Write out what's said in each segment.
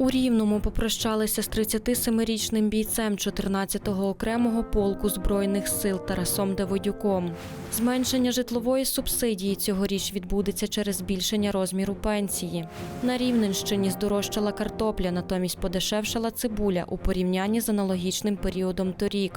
У Рівному попрощалися з 37-річним бійцем 14-го окремого полку збройних сил Тарасом Давидюком. Зменшення житлової субсидії цьогоріч відбудеться через збільшення розміру пенсії. На Рівненщині здорожчала картопля, натомість подешевшала цибуля у порівнянні з аналогічним періодом торік.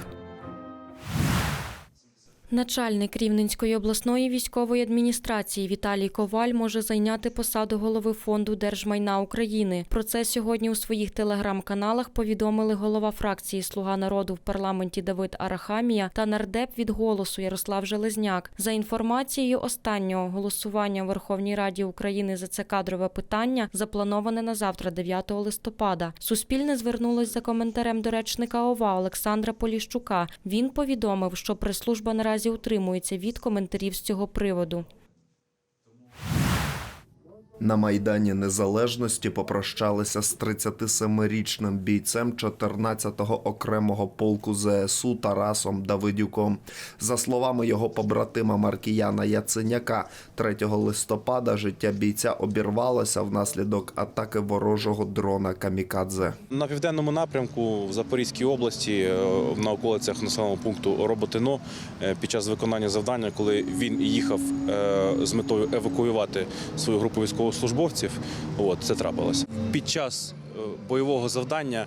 Начальник Рівненської обласної військової адміністрації Віталій Коваль може зайняти посаду голови фонду держмайна України. Про це сьогодні у своїх телеграм-каналах повідомили голова фракції Слуга народу в парламенті Давид Арахамія та нардеп від голосу Ярослав Железняк. За інформацією останнього голосування у Верховній Раді України за це кадрове питання заплановане на завтра, 9 листопада. Суспільне звернулось за коментарем до речника ОВА Олександра Поліщука. Він повідомив, що прес-служба наразі утримується від коментарів з цього приводу. На Майдані Незалежності попрощалися з 37-річним бійцем 14-го окремого полку ЗСУ Тарасом Давидюком. За словами його побратима Маркіяна Яценяка, 3 листопада життя бійця обірвалося внаслідок атаки ворожого дрона Камікадзе. На південному напрямку в Запорізькій області, е, на околицях населеного пункту Роботино, е, під час виконання завдання, коли він їхав е, з метою евакуювати свою групу військовослужбовців, от це трапилось. Під час е, бойового завдання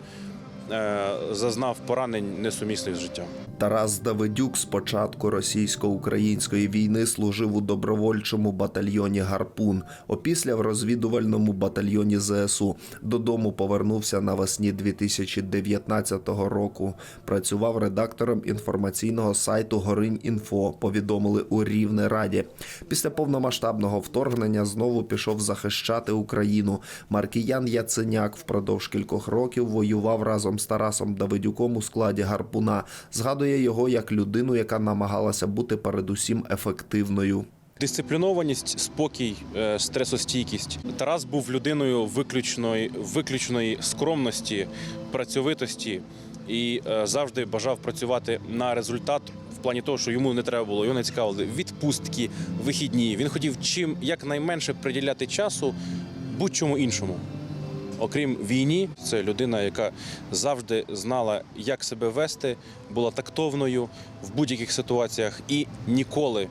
зазнав поранень несумісних з життям. Тарас Давидюк з початку російсько-української війни служив у добровольчому батальйоні Гарпун. Опісля в розвідувальному батальйоні ЗСУ. Додому повернувся навесні 2019 року. Працював редактором інформаційного сайту Горинь.Інфо. Повідомили у Рівне Раді. Після повномасштабного вторгнення знову пішов захищати Україну. Маркіян Яценяк впродовж кількох років воював разом з Тарасом Давидюком у складі Гарпуна. Згадує його як людину, яка намагалася бути передусім ефективною. Дисциплінованість, спокій, е, стресостійкість. Тарас був людиною виключної, виключної скромності, працьовитості і е, завжди бажав працювати на результат в плані того, що йому не треба було, його не цікавили відпустки, вихідні. Він хотів чим якнайменше приділяти часу будь-чому іншому. Окрім війні, це людина, яка завжди знала, як себе вести, була тактовною в будь-яких ситуаціях і ніколи,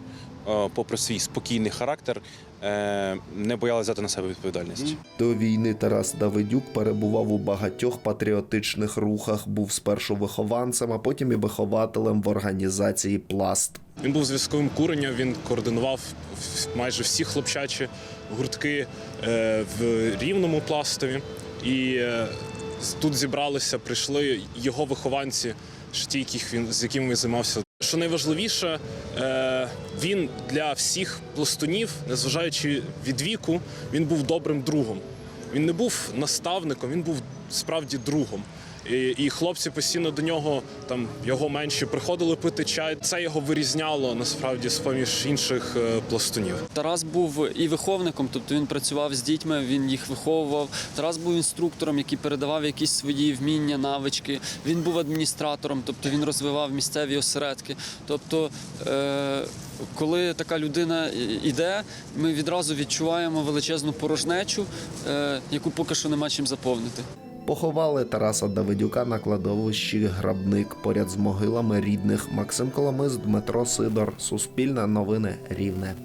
попри свій спокійний характер, е, не боялася взяти на себе відповідальність. До війни Тарас Давидюк перебував у багатьох патріотичних рухах. Був спершу вихованцем, а потім і вихователем в організації Пласт. Він був зв'язковим куренням, він координував майже всі хлопчачі гуртки е, в рівному пластові. І е, тут зібралися, прийшли його вихованці, ті, яких він, з якими він займався. Що найважливіше, е, він для всіх пластунів, незважаючи від віку, він був добрим другом. Він не був наставником, він був справді другом. І, і хлопці постійно до нього, там його менші, приходили пити чай. Це його вирізняло насправді з поміж інших е, пластунів. Тарас був і виховником, тобто він працював з дітьми, він їх виховував. Тарас був інструктором, який передавав якісь свої вміння, навички. Він був адміністратором, тобто він розвивав місцеві осередки. Тобто, е- коли така людина йде, ми відразу відчуваємо величезну порожнечу, е- яку поки що нема чим заповнити. Поховали Тараса Давидюка на кладовищі Грабник поряд з могилами рідних. Максим Коломис, Дмитро Сидор. Суспільне новини Рівне.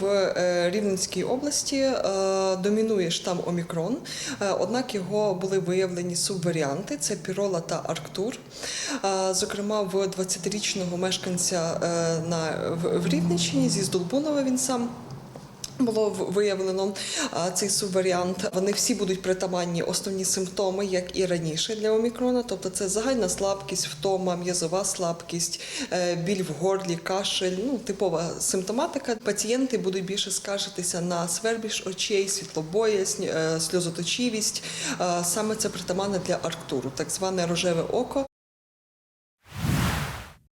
В е, Рівненській області е, домінує штам Омікрон, е, однак його були виявлені субваріанти: це Пірола та Арктур. Зокрема, в 20-річного мешканця на в Рівненщині зі Здолбунова він сам. Було виявлено цей субваріант. Вони всі будуть притаманні основні симптоми, як і раніше для омікрона. Тобто це загальна слабкість, втома, м'язова слабкість, е, біль в горлі, кашель. Ну типова симптоматика. Пацієнти будуть більше скаржитися на свербіж очей, світлобоязнь, е, сльозоточивість. Е, Саме це притаманне для арктуру, так зване рожеве око.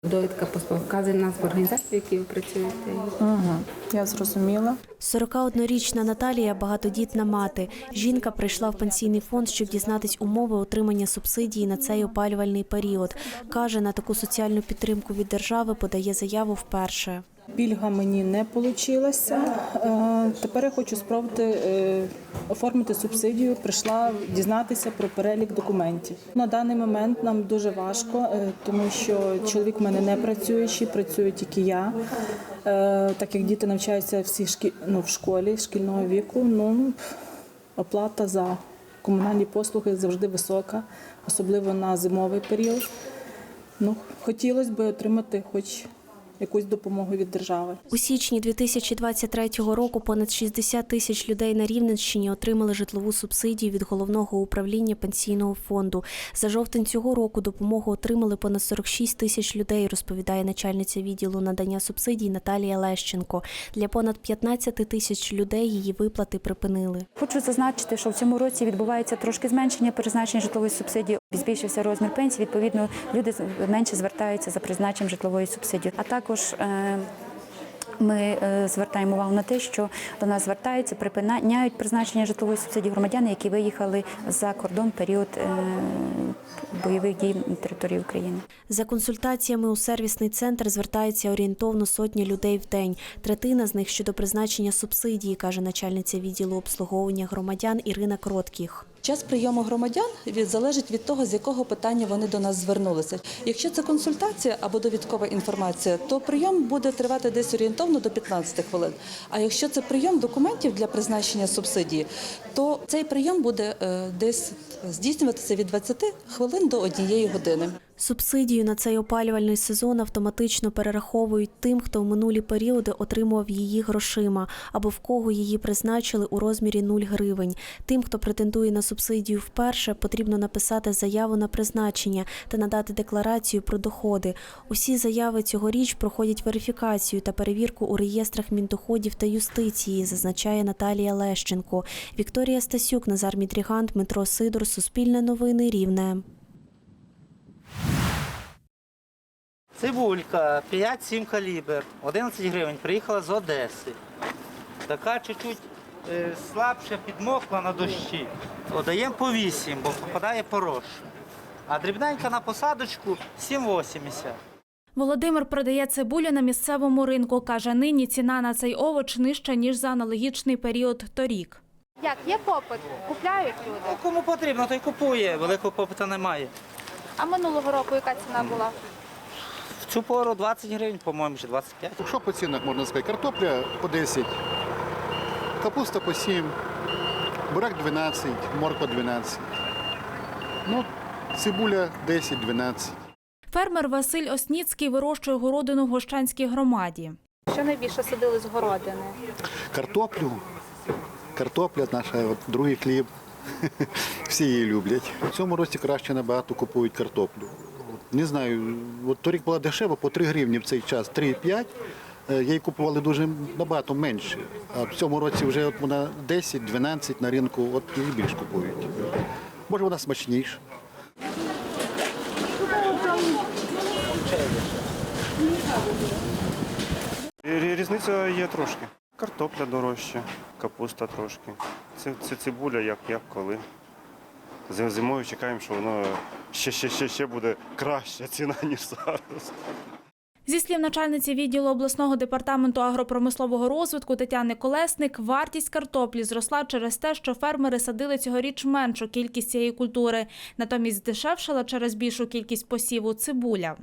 Довідка показує в організації, в якій ви працюєте. Угу, я зрозуміла. 41-річна Наталія багатодітна мати. Жінка прийшла в пенсійний фонд, щоб дізнатись умови отримання субсидії на цей опалювальний період. Каже, на таку соціальну підтримку від держави подає заяву вперше. Пільга мені не вийшла. Тепер я хочу спробувати е, оформити субсидію. Прийшла дізнатися про перелік документів. На даний момент нам дуже важко, е, тому що чоловік в мене не працюючий, працюю тільки я. Е, Так як діти навчаються всі шкі... ну, в школі шкільного віку, ну оплата за комунальні послуги завжди висока, особливо на зимовий період. Ну, хотілося б отримати хоч якусь допомогу від держави. У січні 2023 року понад 60 тисяч людей на Рівненщині отримали житлову субсидію від головного управління пенсійного фонду. За жовтень цього року допомогу отримали понад 46 тисяч людей, розповідає начальниця відділу надання субсидій Наталія Лещенко. Для понад 15 тисяч людей її виплати припинили. Хочу зазначити, що в цьому році відбувається трошки зменшення призначення житлової субсидії. Збільшився розмір пенсії. Відповідно, люди менше звертаються за призначенням житлової субсидії. А також е, ми е, звертаємо увагу на те, що до нас звертаються, припиняють призначення житлової субсидії громадяни, які виїхали за кордон період е, бойових дій на території України. За консультаціями у сервісний центр звертається орієнтовно сотні людей в день. Третина з них щодо призначення субсидії, каже начальниця відділу обслуговування громадян Ірина Кроткіх. Час прийому громадян залежить від того, з якого питання вони до нас звернулися. Якщо це консультація або довідкова інформація, то прийом буде тривати десь орієнтовно до 15 хвилин. А якщо це прийом документів для призначення субсидії, то цей прийом буде е, десь здійснюватися від 20 хвилин до однієї години. Субсидію на цей опалювальний сезон автоматично перераховують тим, хто в минулі періоди отримував її грошима або в кого її призначили у розмірі 0 гривень. Тим, хто претендує на субсидію вперше, потрібно написати заяву на призначення та надати декларацію про доходи. Усі заяви цьогоріч проходять верифікацію та перевірку у реєстрах Міндоходів та юстиції, зазначає Наталія Лещенко. Вікторія Стасюк, Назар Мідріган, Дмитро Сидор, Суспільне новини, Рівне. Цибулька 5-7 калібр, 11 гривень, приїхала з Одеси. Така чуть-чуть е, слабше підмокла на дощі. То по 8, бо попадає порош. А дрібненька на посадочку 7,80. Володимир продає цибулю на місцевому ринку. Каже, нині ціна на цей овоч нижча, ніж за аналогічний період торік. Як є попит? Купляють люди. Ну, кому потрібно, той купує, великого попиту немає. А минулого року яка ціна була? Цю пору 20 гривень, по-моєму, чи 25. Що по цінах можна сказати? Картопля по 10, капуста по 7, бурак 12, морква 12. Ну, цибуля 10-12. Фермер Василь Осніцький вирощує городину в Гощанській громаді. Що найбільше садили з городини? Картоплю. Картопля наша, от, другий хліб. Всі її люблять. В цьому році краще набагато купують картоплю. Не знаю, от торік була дешева по 3 гривні в цей час, 3,5. Е, Її купували дуже набагато менше. А в цьому році вже от вона 10-12 на ринку, от її більш купують. Може вона смачніша. Різниця є трошки. Картопля дорожча, капуста трошки. Це, це цибуля, як, як коли. Зимою чекаємо, що воно ще, ще, ще, ще буде краща ціна, ніж зараз. Зі слів начальниці відділу обласного департаменту агропромислового розвитку Тетяни Колесник, вартість картоплі зросла через те, що фермери садили цьогоріч меншу кількість цієї культури. Натомість здешевшала через більшу кількість посіву цибуля.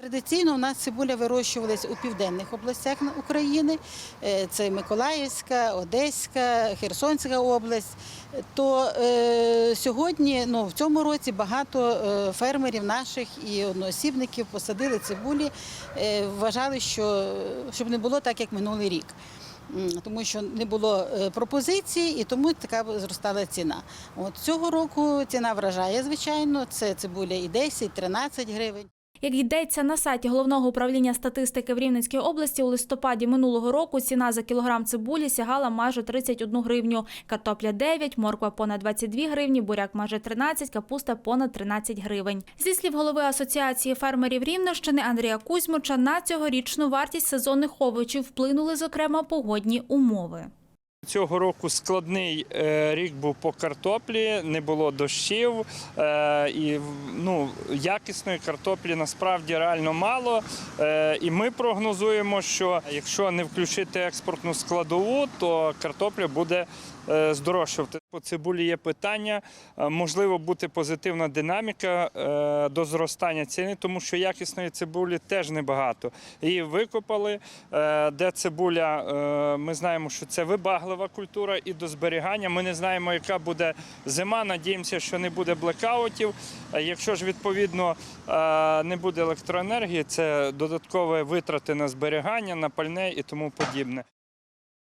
Традиційно у нас цибуля вирощувалась у південних областях України. Е, Це Миколаївська, Одеська, Херсонська область. То е, сьогодні, ну в цьому році, багато е, фермерів наших і одноосібників посадили цибулі, е, вважали, що щоб не було так, як минулий рік. Тому що не було е, пропозиції, і тому така зростала ціна. От цього року ціна вражає, звичайно. Це цибуля і 10, 13 гривень. Як йдеться на сайті головного управління статистики в Рівненській області, у листопаді минулого року ціна за кілограм цибулі сягала майже 31 гривню, картопля 9, морква понад 22 гривні, буряк майже 13, капуста понад 13 гривень. Зі слів голови асоціації фермерів Рівненщини Андрія Кузьмича, на цьогорічну вартість сезонних овочів вплинули зокрема погодні умови. Цього року складний е, рік був по картоплі, не було дощів е, і ну, якісної картоплі насправді реально мало. Е, І ми прогнозуємо, що якщо не включити експортну складову, то картопля буде здорожчувати. По цибулі є питання, е, можливо, бути позитивна динаміка е, до зростання ціни, тому що якісної цибулі теж небагато. Її викопали, е, де цибуля, е, ми знаємо, що це вибаглива культура і до зберігання. Ми не знаємо, яка буде зима. Надіємося, що не буде блекаутів. Е, Якщо ж відповідно е, не буде електроенергії, це додаткові витрати на зберігання, на пальне і тому подібне.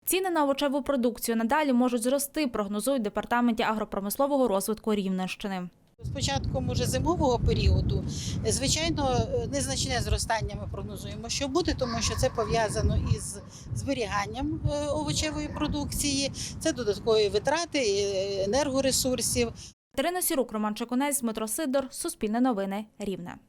Ціни на овочеву продукцію надалі можуть зрости, прогнозують в департаменті агропромислового розвитку Рівненщини. З початком уже зимового періоду, е, звичайно, е, незначне зростання ми прогнозуємо, що буде, тому що це пов'язано із зберіганням е, овочевої продукції, це додаткові витрати енергоресурсів. Терина Сірук, Роман Чекунець, Дмитро Сидор, Суспільне новини, Рівне. –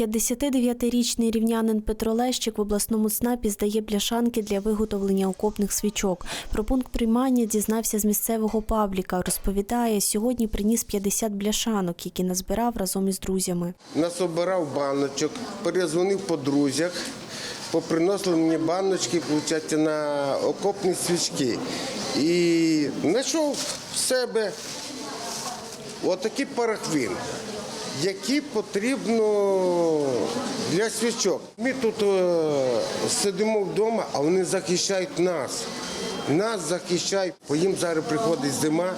59-річний рівнянин Петро Лещик в обласному ЦНАПі здає бляшанки для виготовлення окопних свічок. Про пункт приймання дізнався з місцевого пабліка. Розповідає, сьогодні приніс 50 бляшанок, які назбирав разом із друзями. насобирав баночок, перезвонив по друзях, поприносили мені баночки, виходить, на окопні свічки. І знайшов в себе отакий парахвін, який потрібно для свічок. Ми тут е, сидимо вдома, а вони захищають нас. Нас захищають, бо їм зараз приходить зима,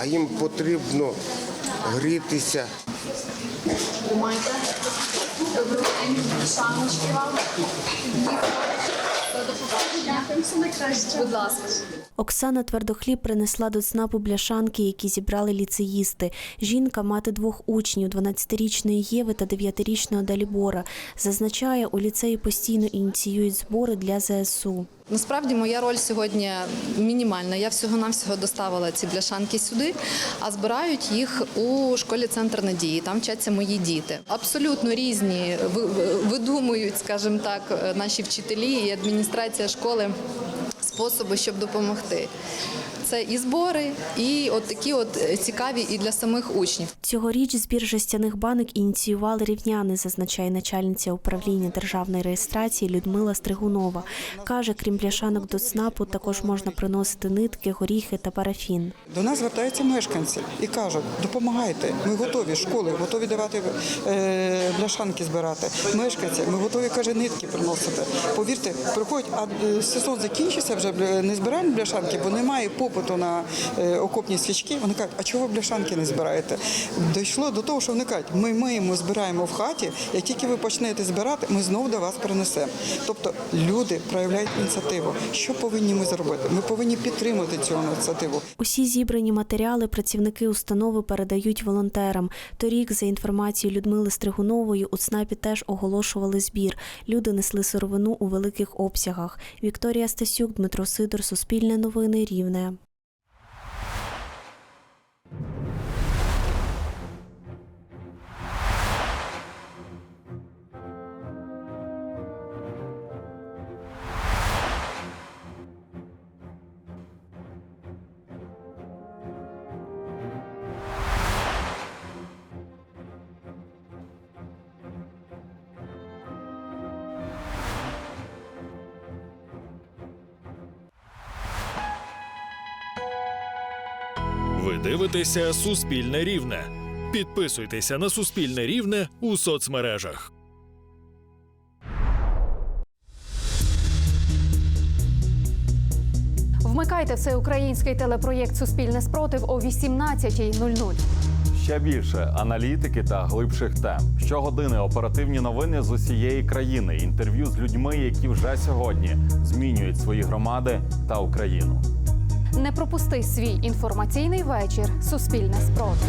а їм потрібно грітися. Добрий день, шаночки вам. Будь ласка. Оксана Твердохліб принесла до ЦНАПу бляшанки, які зібрали ліцеїсти. Жінка мати двох учнів 12-річної Єви та 9-річного Далібора. Зазначає, у ліцеї постійно ініціюють збори для ЗСУ. Насправді моя роль сьогодні мінімальна. Я всього-навсього доставила ці бляшанки сюди, а збирають їх у школі Центр надії. Там вчаться мої діти. Абсолютно різні ви- ви- видумують, скажімо так, наші вчителі і адміністрація школи способи, щоб допомогти. Це і збори, і от такі от цікаві і для самих учнів. Цьогоріч збір жестяних банок ініціювали рівняни, зазначає начальниця управління державної реєстрації Людмила Стригунова. Каже, крім бляшанок до ЦНАПу, також можна приносити нитки, горіхи та парафін. До нас звертаються мешканці і кажуть, допомагайте, ми готові, школи, готові давати е, бляшанки збирати. Мешканці, ми готові, каже, нитки приносити. Повірте, приходять, а е, сезон закінчився, вже бля- не збираємо бляшанки, бо немає попиту на е, окопні свічки. Вони кажуть, а чого бляшанки не збираєте? Дійшло до того, що вони кажуть, ми миємо, збираємо в хаті, як тільки ви почнете збирати, ми знову до вас принесемо. Тобто люди проявляють ініціативу. Що повинні ми зробити? Ми повинні підтримати цю ініціативу. Усі зібрані матеріали працівники установи передають волонтерам. Торік, за інформацією Людмили Стригунової, у ЦНАПі теж оголошували збір. Люди несли сировину у великих обсягах. Вікторія Стасюк, Дмитро Сидор, Суспільне новини, Рівне. Ви дивитеся Суспільне Рівне. Підписуйтеся на Суспільне Рівне у соцмережах. Вмикайте всеукраїнський телепроєкт Суспільне спротив о 18.00. Ще більше аналітики та глибших тем. Щогодини оперативні новини з усієї країни. Інтерв'ю з людьми, які вже сьогодні змінюють свої громади та Україну. Не пропусти свій інформаційний вечір. Суспільне спротив.